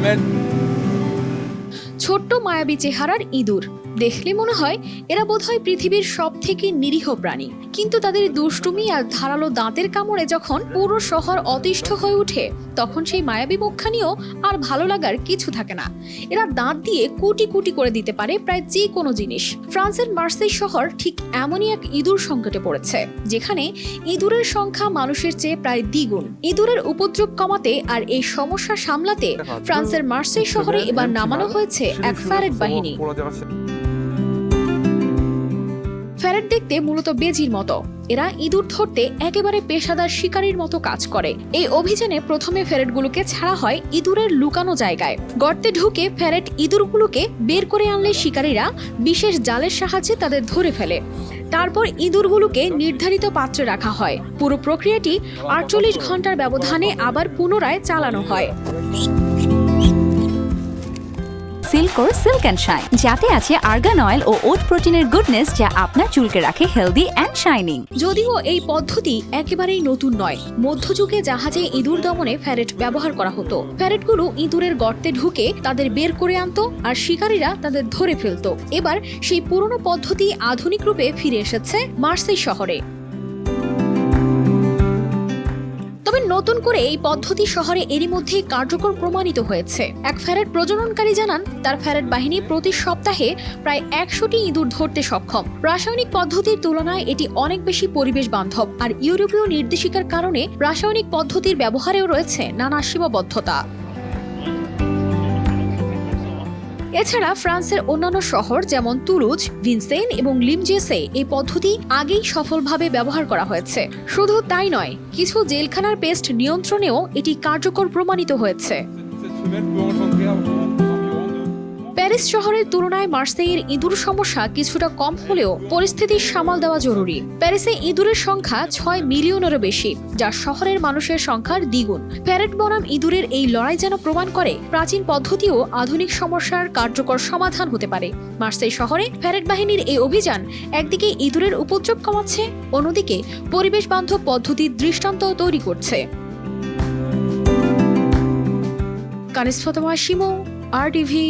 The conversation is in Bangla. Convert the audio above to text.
Amen. ছোট্ট মায়াবী চেহারার ইঁদুর। দেখলে মনে হয় এরা বোধহয় পৃথিবীর সব থেকে নিরীহ প্রাণী। কিন্তু তাদের দুষ্টুমি আর ধারালো দাঁতের কামড়ে যখন পুরো শহর অতিষ্ঠ হয়ে ওঠে তখন সেই মায়াবী মুখখানিও আর ভালো লাগার কিছু থাকে না। এরা দাঁত দিয়ে কুটি কুটি করে দিতে পারে প্রায় যে কোনো জিনিস। ফ্রান্সের মার্সেই শহর ঠিক এমনই এক ইঁদুর সংকটে পড়েছে যেখানে ইঁদুরের সংখ্যা মানুষের চেয়ে প্রায় দ্বিগুণ। ইঁদুরের উপদ্রব কমাতে আর এই সমস্যা সামলাতে ফ্রান্সের মার্সেই শহরে এবার নামানো হয়েছে। এক ফ্যারেট বাহিনী। ফ্যারেট দেখতে মূলত বেজির মতো। এরা ইঁদুর ধরতে একেবারে পেশাদার শিকারীর মতো কাজ করে। এই অভিযানে প্রথমে ফ্যারেটগুলোকে ছাড়া হয় ইঁদুরের লুকানো জায়গায়। গর্তে ঢুকে ফ্যারেট ইঁদুরগুলোকে বের করে আনলে শিকারীরা বিশেষ জালের সাহায্যে তাদের ধরে ফেলে। তারপর ইঁদুরগুলোকে নির্ধারিত পাত্রে রাখা হয়। পুরো প্রক্রিয়াটি আটচল্লিশ ঘণ্টার ব্যবধানে আবার পুনরায় চালানো হয়। সিল্কোর সিল্ক অ্যান্ড শাইন, যাতে আছে আর্গান অয়েল ও ওট প্রোটিনের গুডনেস যা আপনার চুলকে রাখে হেলদি অ্যান্ড শাইনিং যদিও এই পদ্ধতি একেবারেই নতুন নয়, মধ্যযুগে জাহাজে ইঁদুর দমনে ফ্যারেট ব্যবহার করা হতো। ফ্যারেটগুলো ইঁদুরের গর্তে ঢুকে তাদের বের করে আনতো আর শিকারীরা তাদের ধরে ফেলতো। এবার সেই পুরনো পদ্ধতি আধুনিক রূপে ফিরে এসেছে মার্সেই শহরে। তবে নতুন করে এই পদ্ধতি শহরে এরই মধ্যে কার্যকর প্রমাণিত হয়েছে। এক ফ্যারেট প্রজননকারী জানান, তার ফ্যারেট বাহিনী প্রতি সপ্তাহে প্রায় একশোটি ইঁদুর ধরতে সক্ষম। রাসায়নিক পদ্ধতির তুলনায় এটি অনেক বেশি পরিবেশ বান্ধব আর ইউরোপীয় নির্দেশিকার কারণে রাসায়নিক পদ্ধতির ব্যবহারেও রয়েছে নানা সীমাবদ্ধতা। এছাড়া ফ্রান্সের অন্যান্য শহর যেমন তুলুজ ভিনসেন এবং লিমজেসে এই পদ্ধতি আগেই সফলভাবে ব্যবহার করা হয়েছে। শুধু তাই নয়, কিছু জেলখানার পেস্ট নিয়ন্ত্রণেও এটি কার্যকর প্রমাণিত হয়েছে। প্যারিস শহরের তুলনায় মার্সেইয়ের ইঁদুর সমস্যা কিছুটা কম হলেও পরিস্থিতির সামাল দেওয়া জরুরি। প্যারিসে ইঁদুরের সংখ্যা ছয় মিলিয়নেরও বেশি, যা শহরের মানুষের সংখ্যার দ্বিগুণ। প্যারেট বনাম ইঁদুরের এই লড়াই যেন প্রমাণ করে, প্রাচীন পদ্ধতিও আধুনিক সমস্যার কার্যকর সমাধান হতে পারে। মার্সেই শহরে প্যারেট বাহিনীর এই অভিযান একদিকে ইঁদুরের উপদ্রব কমাচ্ছে, অন্যদিকে পরিবেশ বান্ধব পদ্ধতির দৃষ্টান্ত তৈরি করছে। কানিস ফতমা শিমো, আর টিভি